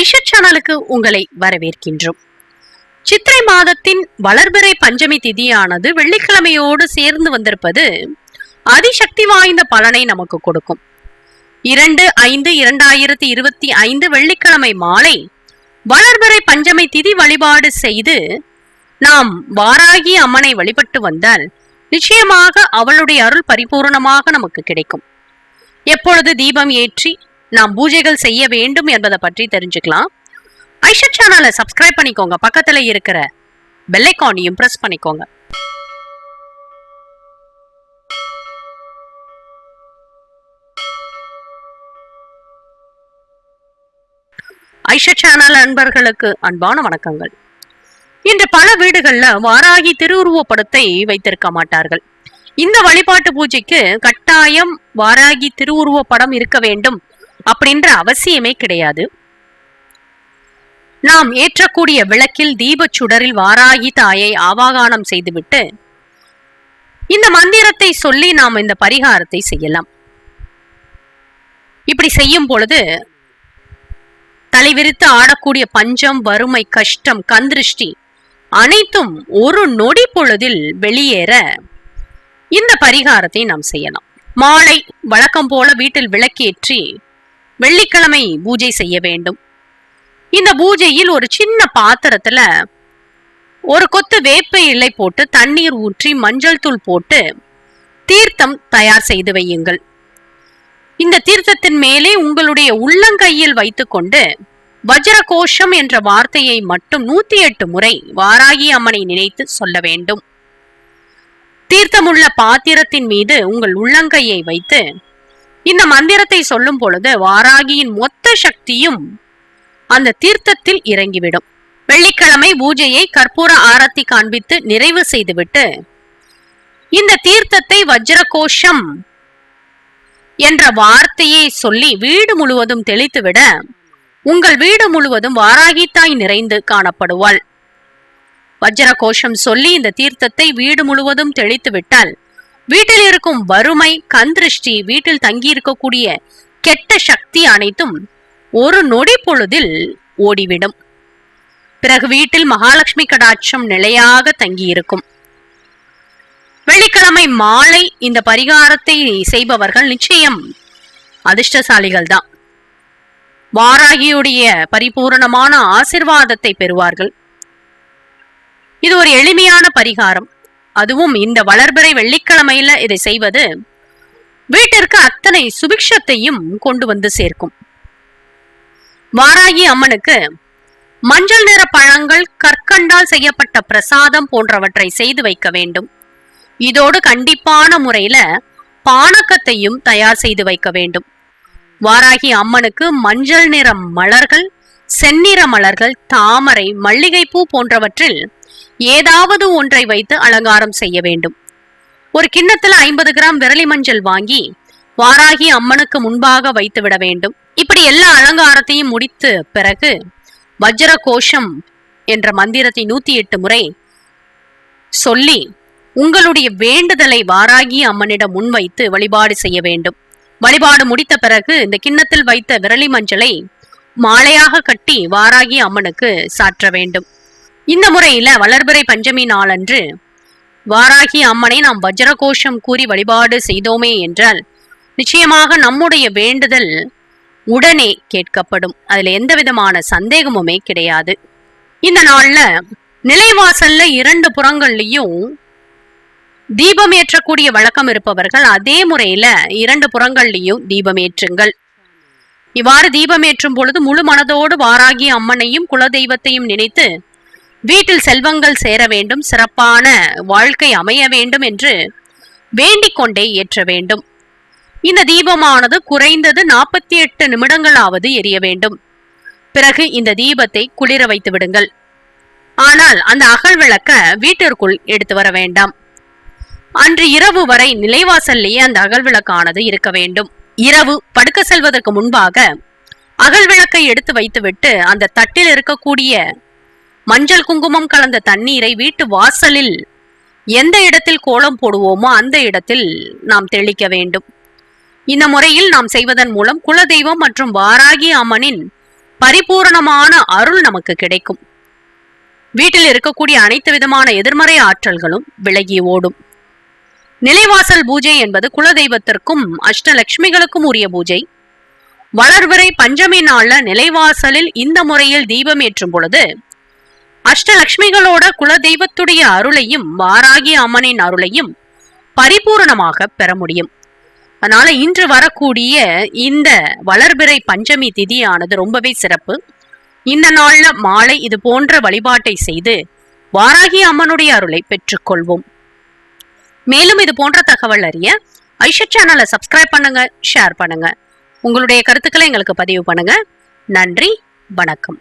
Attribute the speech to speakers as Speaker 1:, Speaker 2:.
Speaker 1: ஐஷா சேனலுக்கு உங்களை வரவேற்கின்றோம். சித்திரை மாதத்தின் வளர்பிறை பஞ்சமி திதியானது வெள்ளிக்கிழமையோடு சேர்ந்து வந்திருப்பது அதிசக்தி வாய்ந்த பலனை நமக்கு கொடுக்கும். இரண்டு ஐந்து இரண்டாயிரத்தி இருபத்தி ஐந்து வெள்ளிக்கிழமை மாலை வளர்பிறை பஞ்சமி திதி வழிபாடு செய்து நாம் வாராகி அம்மனை வழிபட்டு வந்தால் நிச்சயமாக அவளுடைய அருள் பரிபூர்ணமாக நமக்கு கிடைக்கும். எப்பொழுது தீபம் ஏற்றி நாம் பூஜைகள் செய்ய வேண்டும் என்பதை பற்றி தெரிஞ்சுக்கலாம். ஐஷா சேனலை சப்ஸ்கிரைப் பண்ணிக்கோங்க. பக்கத்துல இருக்கிற பெல்லைக்கானையும் ப்ரெஸ் பண்ணிக்கோங்க. ஐஷா சேனல் அன்பர்களுக்கு அன்பான வணக்கங்கள். இன்று பல வீடுகள்ல வாராகி திருவுருவப்படத்தை வைத்திருக்க மாட்டார்கள். இந்த வழிபாட்டு பூஜைக்கு கட்டாயம் வாராகி திருவுருவப்படம் இருக்க வேண்டும். அப்படின்ற அவசியமே கிடையாது. நாம் ஏற்றக்கூடிய விளக்கில் தீபச் சுடரில் வாராகி தாயை ஆவாகானம் செய்துவிட்டு இந்த மந்திரத்தை சொல்லி நாம் இந்த பரிகாரத்தை செய்யலாம். இப்படி செய்யும் பொழுது தலைவிரித்து ஆடக்கூடிய பஞ்சம் வறுமை கஷ்டம் கந்திருஷ்டி அனைத்தும் ஒரு நொடி பொழுதில் வெளியேற இந்த பரிகாரத்தை நாம் செய்யலாம். மாலை வழக்கம் போல வீட்டில் விளக்கேற்றி வெள்ளிக்கிழமை பூஜை செய்ய வேண்டும். இந்த பூஜையில் ஒரு சின்ன பாத்திரத்துல ஒரு கொத்து வேப்ப இலை போட்டு தண்ணீர் ஊற்றி மஞ்சள் தூள் போட்டு தீர்த்தம் தயார் செய்து வையுங்கள். இந்த தீர்த்தத்தின் மேலே உங்களுடைய உள்ளங்கையில் வைத்துக்கொண்டு வஜ்ரகோஷம் என்ற வார்த்தையை மட்டும் நூத்தி எட்டு முறை வாராகி அம்மனை நினைத்து சொல்ல வேண்டும். தீர்த்தமுள்ள பாத்திரத்தின் மீது உங்கள் உள்ளங்கையை வைத்து இந்த மந்திரத்தை சொல்லும் பொழுது வாராகியின் மொத்த சக்தியும் அந்த தீர்த்தத்தில் இறங்கிவிடும். வெள்ளிக்கிழமை பூஜையை கற்பூர ஆரத்தி காண்பித்து நிறைவு செய்துவிட்டு இந்த தீர்த்தத்தை வஜ்ரகோஷம் என்ற வார்த்தையை சொல்லி வீடு முழுவதும் தெளித்துவிட உங்கள் வீடு முழுவதும் வாராகித்தாய் நிறைந்து காணப்படுவாள். வஜ்ர கோஷம் சொல்லி இந்த தீர்த்தத்தை வீடு முழுவதும் தெளித்து விட்டால் வீட்டில் இருக்கும் வறுமை கந்திருஷ்டி வீட்டில் தங்கி இருக்கக்கூடிய கெட்ட சக்தி அனைத்தும் ஒரு நொடி பொழுதில் ஓடிவிடும். பிறகு வீட்டில் மகாலட்சுமி கடாட்சம் நிலையாக தங்கியிருக்கும். வெள்ளிக்கிழமை மாலை இந்த பரிகாரத்தை செய்பவர்கள் நிச்சயம் அதிர்ஷ்டசாலிகள் தான் வாராகியுடைய பரிபூரணமான ஆசிர்வாதத்தை பெறுவார்கள். இது ஒரு எளிமையான பரிகாரம். அதுவும் இந்த வளர்பிறை வெள்ளிக்கிழமையில இதை செய்வது வீட்டிற்கு அத்தனை சுபிக்ஷத்தையும் கொண்டு வந்து சேர்க்கும். வாராகி அம்மனுக்கு மஞ்சள் நிற பழங்கள் கற்கண்டால் செய்யப்பட்ட பிரசாதம் போன்றவற்றை செய்து வைக்க வேண்டும். இதோடு கண்டிப்பான முறையில பானக்கத்தையும் தயார் செய்து வைக்க வேண்டும். வாராகி அம்மனுக்கு மஞ்சள் நிற மலர்கள் செந்நிற மலர்கள் தாமரை மல்லிகைப்பூ போன்றவற்றில் ஏதாவது ஒன்றை வைத்து அலங்காரம் செய்ய வேண்டும். ஒரு கிண்ணத்துல ஐம்பது கிராம் விரலி மஞ்சள் வாங்கி வாராகி அம்மனுக்கு முன்பாக வைத்து விட வேண்டும். இப்படி எல்லா அலங்காரத்தையும் முடித்து பிறகு வஜ்ர கோஷம் என்ற மந்திரத்தை நூத்தி எட்டு முறை சொல்லி உங்களுடைய வேண்டுதலை வாராகி அம்மனிடம் முன்வைத்து வழிபாடு செய்ய வேண்டும். வழிபாடு முடித்த பிறகு இந்த கிண்ணத்தில் வைத்த விரலி மஞ்சளை மாலையாக கட்டி வாராகி அம்மனுக்கு சாற்ற வேண்டும். இந்த முறையில வளர்பிறை பஞ்சமி நாளன்று வாராகி அம்மனை நாம் வஜ்ரகோஷம் கூறி வழிபாடு செய்தோமே என்றால் நிச்சயமாக நம்முடைய வேண்டுதல் உடனே கேட்கப்படும். அதுல எந்த விதமான சந்தேகமுமே கிடையாது. இந்த நாள்ல நிலைவாசல்ல இரண்டு புறங்கள்லயும் தீபம் ஏற்றக்கூடிய வழக்கம் இருப்பவர்கள் அதே முறையில இரண்டு புறங்கள்லயும் தீபம் ஏற்றுங்கள். இவ்வாறு தீபம் ஏற்றும் பொழுது முழு மனதோடு வாராகி அம்மனையும் குலதெய்வத்தையும் நினைத்து வீட்டில் செல்வங்கள் சேர வேண்டும் சிறப்பான வாழ்க்கை அமைய வேண்டும் என்று வேண்டிக் கொண்டே ஏற்ற வேண்டும். இந்த தீபமானது குறைந்தது நாற்பத்தி எட்டு நிமிடங்களாவது எரிய வேண்டும். பிறகு இந்த தீபத்தை குளிர வைத்து விடுங்கள். ஆனால் அந்த அகல் விளக்க வீட்டிற்குள் எடுத்து வர வேண்டாம். அன்று இரவு வரை நிலைவாசல்லேயே அந்த அகல் விளக்கானது இருக்க வேண்டும். இரவு படுக்க செல்வதற்கு முன்பாக அகல் விளக்கை எடுத்து வைத்துவிட்டு அந்த தட்டில் இருக்கக்கூடிய மஞ்சள் குங்குமம் கலந்த தண்ணீரை வீட்டு வாசலில் எந்த இடத்தில் கோலம் போடுவோமோ அந்த இடத்தில் நாம் தெளிக்க வேண்டும். இந்த முறையில் நாம் செய்வதன் மூலம் குலதெய்வம் மற்றும் வாராகி அம்மனின் பரிபூரணமான அருள் நமக்கு கிடைக்கும். வீட்டில் இருக்கக்கூடிய அனைத்து விதமான எதிர்மறை ஆற்றல்களும் விலகி ஓடும். நிலைவாசல் பூஜை என்பது குலதெய்வத்திற்கும் அஷ்டலட்சுமிகளுக்கும் உரிய பூஜை. வளர்வரை பஞ்சமி நாள்ல நிலைவாசலில் இந்த முறையில் தீபம் ஏற்றும் பொழுது அஷ்டலட்சுமிகளோட குலதெய்வத்துடைய அருளையும் வாராகி அம்மனின் அருளையும் பரிபூரணமாக பெற முடியும். அதனால இன்று வரக்கூடிய இந்த வளர்பிறை பஞ்சமி திதியானது ரொம்பவே சிறப்பு. இந்த நாள்ல மாலை இது போன்ற வழிபாட்டை செய்து வாராகி அம்மனுடைய அருளை பெற்றுக்கொள்வோம். மேலும் இது போன்ற தகவல் அறிய ஐஷா சேனலை சப்ஸ்கிரைப் பண்ணுங்க ஷேர் பண்ணுங்க. உங்களுடைய கருத்துக்களை எங்களுக்கு பதிவு பண்ணுங்க. நன்றி வணக்கம்.